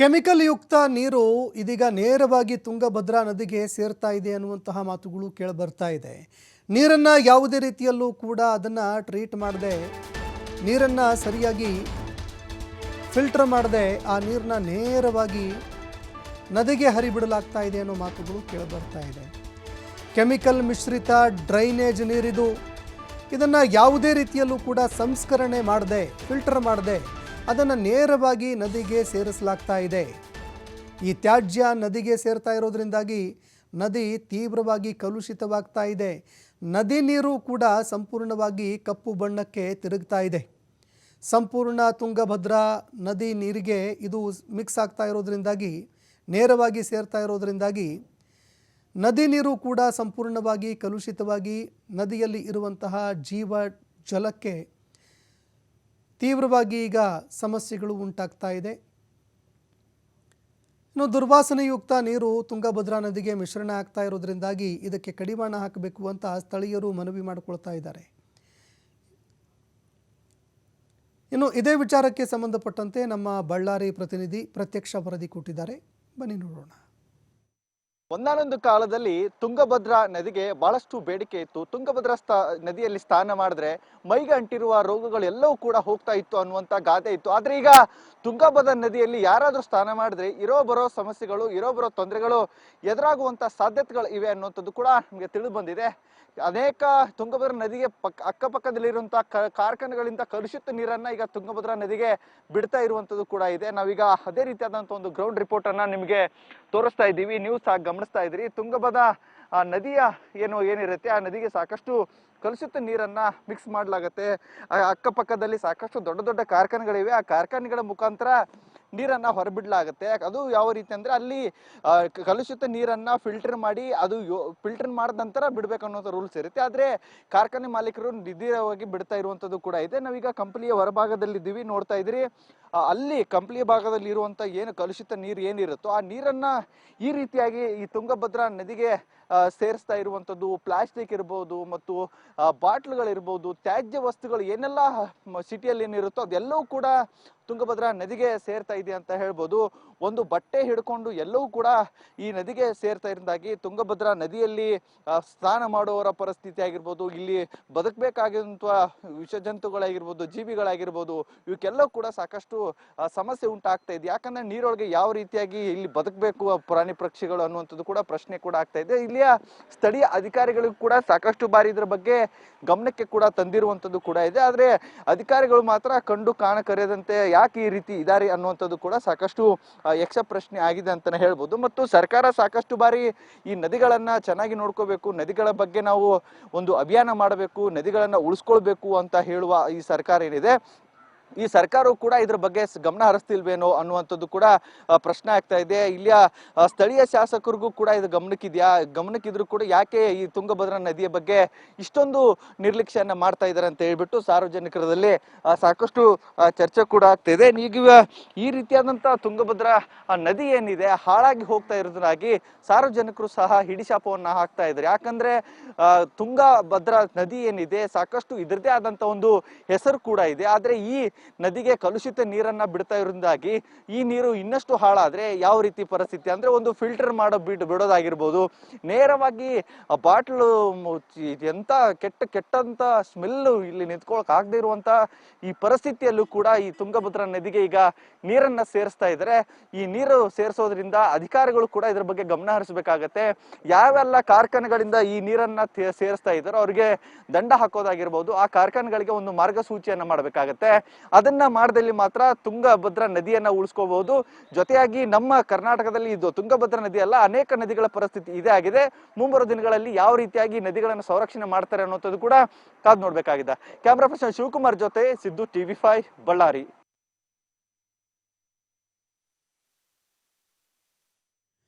Chemical ಯುಕ್ತ ನೀರು ಇದೀಗ ನೇರವಾಗಿ ತುಂಗಭದ್ರಾ ನದಿಗೆ ಸೇರ್ತಾ ಇದೆ ಅನ್ನುವಂತಹ ಮಾತುಗಳು ಕೇಳಿಬರ್ತಾ ಇದೆ. ನೀರನ್ನು ಯಾವುದೇ ರೀತಿಯಲ್ಲೂ ಕೂಡ ಅದನ್ನು ಟ್ರೀಟ್ ಮಾಡದೆ, ನೀರನ್ನು ಸರಿಯಾಗಿ ಫಿಲ್ಟರ್ ಮಾಡದೆ ಆ ನೀರನ್ನ ನೇರವಾಗಿ ನದಿಗೆ ಹರಿಬಿಡಲಾಗ್ತಾ ಇದೆ ಅನ್ನೋ ಮಾತುಗಳು ಕೇಳಿಬರ್ತಾ ಇದೆ. ಕೆಮಿಕಲ್ ಮಿಶ್ರಿತ ಡ್ರೈನೇಜ್ ನೀರಿದು ಇದನ್ನು ಯಾವುದೇ ರೀತಿಯಲ್ಲೂ ಕೂಡ ಸಂಸ್ಕರಣೆ ಮಾಡದೆ ಫಿಲ್ಟರ್ ಮಾಡದೆ ಅದನ್ನು ನೇರವಾಗಿ ನದಿಗೆ ಸೇರಿಸಲಾಗ್ತಾ ಇದೆ. ಈ ತ್ಯಾಜ್ಯ ನದಿಗೆ ಸೇರ್ತಾ ಇರೋದ್ರಿಂದಾಗಿ ನದಿ ತೀವ್ರವಾಗಿ ಕಲುಷಿತವಾಗ್ತಾ ಇದೆ. ನದಿ ನೀರು ಕೂಡ ಸಂಪೂರ್ಣವಾಗಿ ಕಪ್ಪು ಬಣ್ಣಕ್ಕೆ ತಿರುಗ್ತಾ ಇದೆ. ಸಂಪೂರ್ಣ ತುಂಗಭದ್ರಾ ನದಿ ನೀರಿಗೆ ಇದು ಮಿಕ್ಸ್ ಆಗ್ತಾ ಇರೋದ್ರಿಂದಾಗಿ, ನೇರವಾಗಿ ಸೇರ್ತಾ ಇರೋದ್ರಿಂದಾಗಿ ನದಿ ನೀರು ಕೂಡ ಸಂಪೂರ್ಣವಾಗಿ ಕಲುಷಿತವಾಗಿ ನದಿಯಲ್ಲಿ ಇರುವಂತಹ ಜೀವ ಜಲಕ್ಕೆ ತೀವ್ರವಾಗಿ ಈಗ ಸಮಸ್ಯೆಗಳು ಉಂಟಾಗ್ತಾ ಇದೆ. ಇನ್ನು ದುರ್ವಾಸನೆಯುಕ್ತ ನೀರು ತುಂಗಭದ್ರಾ ನದಿಗೆ ಮಿಶ್ರಣ ಆಗ್ತಾ ಇರೋದ್ರಿಂದಾಗಿ ಇದಕ್ಕೆ ಕಡಿವಾಣ ಹಾಕಬೇಕು ಅಂತ ಸ್ಥಳೀಯರು ಮನವಿ ಮಾಡಿಕೊಳ್ತಾ ಇದ್ದಾರೆ. ಇನ್ನು ಇದೇ ವಿಚಾರಕ್ಕೆ ಸಂಬಂಧಪಟ್ಟಂತೆ ನಮ್ಮ ಬಳ್ಳಾರಿ ಪ್ರತಿನಿಧಿ ಪ್ರತ್ಯಕ್ಷ ವರದಿ ಕೊಟ್ಟಿದ್ದಾರೆ. ಬನ್ನಿ ನೋಡೋಣ. ಒಂದಾನೊಂದು ಕಾಲದಲ್ಲಿ ತುಂಗಭದ್ರಾ ನದಿಗೆ ಬಹಳಷ್ಟು ಬೇಡಿಕೆ ಇತ್ತು. ತುಂಗಭದ್ರಾ ಸ್ಥಾ, ನದಿಯಲ್ಲಿ ಸ್ನಾನ ಮಾಡಿದ್ರೆ ಮೈಗೆ ಅಂಟಿರುವ ರೋಗಗಳು ಎಲ್ಲವೂ ಕೂಡ ಹೋಗ್ತಾ ಇತ್ತು ಅನ್ನುವಂತ ಗಾದೆ ಇತ್ತು. ಆದರೆ ಈಗ ತುಂಗಭದ್ರಾ ನದಿಯಲ್ಲಿ ಯಾರಾದರೂ ಸ್ನಾನ ಮಾಡಿದ್ರೆ ಇರೋ ಬರೋ ಸಮಸ್ಯೆಗಳು, ಇರೋ ಬರೋ ತೊಂದರೆಗಳು ಎದುರಾಗುವಂಥ ಸಾಧ್ಯತೆಗಳು ಇವೆ ಅನ್ನುವಂಥದ್ದು ಕೂಡ ನಮಗೆ ತಿಳಿದು ಬಂದಿದೆ. ಅನೇಕ ತುಂಗಭದ್ರ ನದಿಗೆ ಪಕ್ಕ ಅಕ್ಕಪಕ್ಕದಲ್ಲಿರುವಂಥ ಕಾರ್ಖಾನೆಗಳಿಂದ ಕಲುಷಿತ ನೀರನ್ನ ಈಗ ತುಂಗಭದ್ರಾ ನದಿಗೆ ಬಿಡ್ತಾ ಇರುವಂತದ್ದು ಕೂಡ ಇದೆ. ನಾವೀಗ ಅದೇ ರೀತಿಯಾದಂಥ ಒಂದು ಗ್ರೌಂಡ್ ರಿಪೋರ್ಟ್ ಅನ್ನ ನಿಮಗೆ ತೋರಿಸ್ತಾ ಇದ್ದೀವಿ. ನೀವು ಸಹ ಗಮನಿಸ್ತಾ ಇದ್ರಿ. ತುಂಗಭದ್ರಾ ಆ ನದಿಯ ಏನು ಏನಿರುತ್ತೆ, ಆ ನದಿಗೆ ಸಾಕಷ್ಟು ಕಲುಷಿತ ನೀರನ್ನ ಮಿಕ್ಸ್ ಮಾಡಲಾಗತ್ತೆ. ಅಕ್ಕಪಕ್ಕದಲ್ಲಿ ಸಾಕಷ್ಟು ದೊಡ್ಡ ದೊಡ್ಡ ಕಾರ್ಖಾನೆಗಳಿವೆ. ಆ ಕಾರ್ಖಾನೆಗಳ ಮುಖಾಂತರ ನೀರನ್ನ ಹೊರಬಿಡ್ಲಾಗತ್ತೆ. ಅದು ಯಾವ ರೀತಿ ಅಂದ್ರೆ ಅಲ್ಲಿ ಕಲುಷಿತ ನೀರನ್ನ ಫಿಲ್ಟರ್ ಮಾಡಿ ಅದು ಫಿಲ್ಟರ್ ಮಾಡಿದ ನಂತರ ಬಿಡ್ಬೇಕು ಅನ್ನೋಂಥ ರೂಲ್ಸ್ ಇರುತ್ತೆ. ಆದ್ರೆ ಕಾರ್ಖಾನೆ ಮಾಲೀಕರು ನಿಧಿರವಾಗಿ ಬಿಡ್ತಾ ಇರುವಂತದ್ದು ಕೂಡ ಇದೆ. ನಾವೀಗ ಕಂಪ್ಲಿಯ ಹೊರಭಾಗದಲ್ಲಿ ಇದ್ದೀವಿ ನೋಡ್ತಾ ಇದ್ದೀರಿ. ಅಲ್ಲಿ ಕಂಪ್ಲಿಯ ಭಾಗದಲ್ಲಿ ಇರುವಂತ ಏನು ಕಲುಷಿತ ನೀರು ಏನಿರುತ್ತೋ ಆ ನೀರನ್ನ ಈ ರೀತಿಯಾಗಿ ಈ ತುಂಗಭದ್ರಾ ನದಿಗೆ ಸೇರಿಸ್ತಾ ಇರುವಂತದ್ದು ಪ್ಲಾಸ್ಟಿಕ್ ಇರ್ಬೋದು ಮತ್ತು ಬಾಟ್ಲ್ಗಳಿರ್ಬೋದು, ತ್ಯಾಜ್ಯ ವಸ್ತುಗಳು ಏನೆಲ್ಲ ಸಿಟಿಯಲ್ಲಿ ಏನಿರುತ್ತೋ ಅದೆಲ್ಲವೂ ಕೂಡ ತುಂಗಭದ್ರಾ ನದಿಗೆ ಸೇರ್ತಾ ಇದೆ ಅಂತ ಹೇಳ್ಬೋದು. ಒಂದು ಬಟ್ಟೆ ಹಿಡ್ಕೊಂಡು ಎಲ್ಲವೂ ಕೂಡ ಈ ನದಿಗೆ ಸೇರ್ತಾ ಇರೋದಾಗಿ ತುಂಗಭದ್ರಾ ನದಿಯಲ್ಲಿ ಸ್ನಾನ ಮಾಡುವವರ ಪರಿಸ್ಥಿತಿ ಆಗಿರ್ಬೋದು, ಇಲ್ಲಿ ಬದುಕಬೇಕಾಗಿರುವಂತ ವಿಷಜಂತುಗಳಾಗಿರ್ಬೋದು, ಜೀವಿಗಳಾಗಿರ್ಬೋದು, ಇವಕ್ಕೆಲ್ಲವೂ ಕೂಡ ಸಾಕಷ್ಟು ಸಮಸ್ಯೆ ಉಂಟಾಗ್ತಾ ಇದೆ. ಯಾಕಂದ್ರೆ ನೀರೊಳಗೆ ಯಾವ ರೀತಿಯಾಗಿ ಇಲ್ಲಿ ಬದುಕಬೇಕು ಪ್ರಾಣಿ ಪಕ್ಷಿಗಳು ಅನ್ನುವಂಥದ್ದು ಕೂಡ ಪ್ರಶ್ನೆ ಕೂಡ ಆಗ್ತಾ ಇದೆ. ಇಲ್ಲಿಯ ಸ್ಥಳೀಯ ಅಧಿಕಾರಿಗಳಿಗೂ ಕೂಡ ಸಾಕಷ್ಟು ಬಾರಿ ಇದರ ಬಗ್ಗೆ ಗಮನಕ್ಕೆ ಕೂಡ ತಂದಿರುವಂಥದ್ದು ಕೂಡ ಇದೆ. ಆದರೆ ಅಧಿಕಾರಿಗಳು ಮಾತ್ರ ಕಂಡು ಕಾಣ ಕರೆಯದಂತೆ ಯಾಕೆ ಈ ರೀತಿ ಇದಾರೆ ಅನ್ನುವಂಥದ್ದು ಕೂಡ ಸಾಕಷ್ಟು ಯಕ್ಷ ಪ್ರಶ್ನೆ ಆಗಿದೆ ಅಂತಲೇ ಹೇಳ್ಬೋದು. ಮತ್ತು ಸರ್ಕಾರ ಸಾಕಷ್ಟು ಬಾರಿ ಈ ನದಿಗಳನ್ನು ಚೆನ್ನಾಗಿ ನೋಡ್ಕೋಬೇಕು, ನದಿಗಳ ಬಗ್ಗೆ ನಾವು ಒಂದು ಅಭಿಯಾನ ಮಾಡಬೇಕು, ನದಿಗಳನ್ನು ಉಳಿಸ್ಕೊಳ್ಬೇಕು ಅಂತ ಹೇಳುವ ಈ ಸರ್ಕಾರ ಏನಿದೆ ಈ ಸರ್ಕಾರವು ಕೂಡ ಇದ್ರ ಬಗ್ಗೆ ಗಮನ ಹರಿಸ್ತಿಲ್ವೇನೋ ಅನ್ನುವಂಥದ್ದು ಕೂಡ ಪ್ರಶ್ನೆ ಆಗ್ತಾ ಇದೆ. ಇಲ್ಲಿಯ ಸ್ಥಳೀಯ ಶಾಸಕರಿಗೂ ಕೂಡ ಇದು ಗಮನಕ್ಕಿದೆಯಾ? ಗಮನಕ್ಕಿದ್ರು ಕೂಡ ಯಾಕೆ ಈ ತುಂಗಭದ್ರಾ ನದಿಯ ಬಗ್ಗೆ ಇಷ್ಟೊಂದು ನಿರ್ಲಕ್ಷ್ಯನ ಮಾಡ್ತಾ ಇದ್ದಾರೆ ಅಂತ ಹೇಳ್ಬಿಟ್ಟು ಸಾರ್ವಜನಿಕರಲ್ಲಿ ಸಾಕಷ್ಟು ಚರ್ಚೆ ಕೂಡ ಆಗ್ತಾ ಇದೆ. ಈಗ ಈ ರೀತಿಯಾದಂಥ ತುಂಗಭದ್ರಾ ನದಿ ಏನಿದೆ, ಹಾಳಾಗಿ ಹೋಗ್ತಾ ಇರೋದ್ರಾಗಿ ಸಾರ್ವಜನಿಕರು ಸಹ ಹಿಡಿಶಾಪವನ್ನ ಹಾಕ್ತಾ ಇದ್ದಾರೆ. ಯಾಕಂದ್ರೆ ತುಂಗಭದ್ರಾ ನದಿ ಏನಿದೆ, ಸಾಕಷ್ಟು ಇದರದೇ ಆದಂತ ಒಂದು ಹೆಸರು ಕೂಡ ಇದೆ. ಆದ್ರೆ ಈ ನದಿಗೆ ಕಲುಷಿತ ನೀರನ್ನ ಬಿಡ್ತಾ ಇರೋದ್ರಿಂದಾಗಿ ಈ ನೀರು ಇನ್ನಷ್ಟು ಹಾಳಾದ್ರೆ ಯಾವ ರೀತಿ ಪರಿಸ್ಥಿತಿ? ಅಂದ್ರೆ ಒಂದು ಫಿಲ್ಟರ್ ಮಾಡೋ ಬಿಟ್ಟು ಬಿಡೋದಾಗಿರ್ಬೋದು. ನೇರವಾಗಿ ಬಾಟ್ಲು ಎಂತ ಕೆಟ್ಟ, ಕೆಟ್ಟಂತ ಸ್ಮೆಲ್ ಇಲ್ಲಿ ನಿಂತ್ಕೊಳಕ್ ಆಗದೆ ಇರುವಂತ ಈ ಪರಿಸ್ಥಿತಿಯಲ್ಲೂ ಕೂಡ ಈ ತುಂಗಭದ್ರಾ ನದಿಗೆ ಈಗ ನೀರನ್ನ ಸೇರಿಸ್ತಾ ಇದ್ರೆ. ಈ ನೀರು ಸೇರಿಸೋದ್ರಿಂದ ಅಧಿಕಾರಿಗಳು ಕೂಡ ಇದ್ರ ಬಗ್ಗೆ ಗಮನ ಹರಿಸಬೇಕಾಗತ್ತೆ. ಯಾವೆಲ್ಲ ಕಾರ್ಖಾನೆಗಳಿಂದ ಈ ನೀರನ್ನ ಸೇರಿಸ್ತಾ ಇದ್ದಾರೋ ಅವ್ರಿಗೆ ದಂಡ ಹಾಕೋದಾಗಿರ್ಬೋದು. ಆ ಕಾರ್ಖಾನೆಗಳಿಗೆ ಒಂದು ಮಾರ್ಗಸೂಚಿಯನ್ನ ಮಾಡಬೇಕಾಗತ್ತೆ. ಅದನ್ನ ಮಾಡದಲ್ಲಿ ಮಾತ್ರ ತುಂಗಭದ್ರಾ ನದಿಯನ್ನ ಉಳಿಸ್ಕೋಬಹುದು. ಜೊತೆಯಾಗಿ ನಮ್ಮ ಕರ್ನಾಟಕದಲ್ಲಿ ಇದು ತುಂಗಭದ್ರಾ ನದಿ ಅಲ್ಲ, ಅನೇಕ ನದಿಗಳ ಪರಿಸ್ಥಿತಿ ಇದೇ ಆಗಿದೆ. ಮುಂಬರುವ ದಿನಗಳಲ್ಲಿ ಯಾವ ರೀತಿಯಾಗಿ ನದಿಗಳನ್ನು ಸಂರಕ್ಷಣೆ ಮಾಡ್ತಾರೆ ಅನ್ನೋದು ಕೂಡ ಕಾದ್ ನೋಡ್ಬೇಕಾಗಿದೆ. ಕ್ಯಾಮ್ರಾ ಪರ್ಸನ್ ಶಿವಕುಮಾರ್ ಜೊತೆ ಸಿದ್ದು ಟಿವಿ ಫೈವ್, ಬಳ್ಳಾರಿ.